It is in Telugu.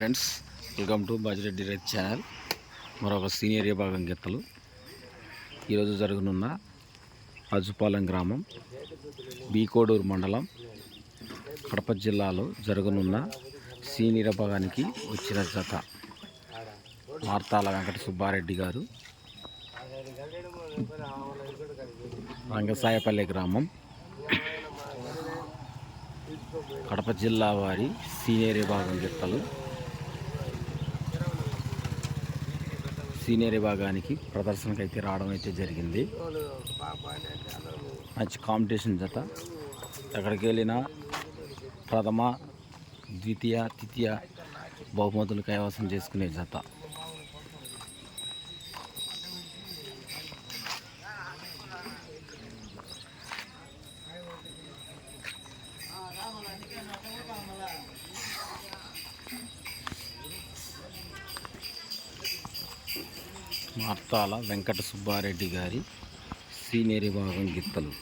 Friends welcome to Bajireddy red channel. మరొక సీనియర్ విభాగం గీతలు ఈరోజు జరగనున్న అజుపాలెం గ్రామం బీకోడూరు మండలం కడప జిల్లాలో జరగనున్న సీనియర్ విభాగానికి వచ్చిన జత మార్తాల వెంకట సుబ్బారెడ్డి గారు రంగసాయపల్లి గ్రామం కడప జిల్లా వారి సీనియర్ విభాగం గీతలు సీనియర్ విభాగానికి ప్రదర్శనకు అయితే రావడం అయితే జరిగింది. మంచి కాంపిటీషన్ జత. ఎక్కడికి వెళ్ళినా ప్రథమ ద్వితీయ తృతీయ బహుమతులు కైవసం చేసుకునే జత. మార్తాల వెంకట సుబ్బారెడ్డి గారి సీనియర్ విభాగం గిత్తలు.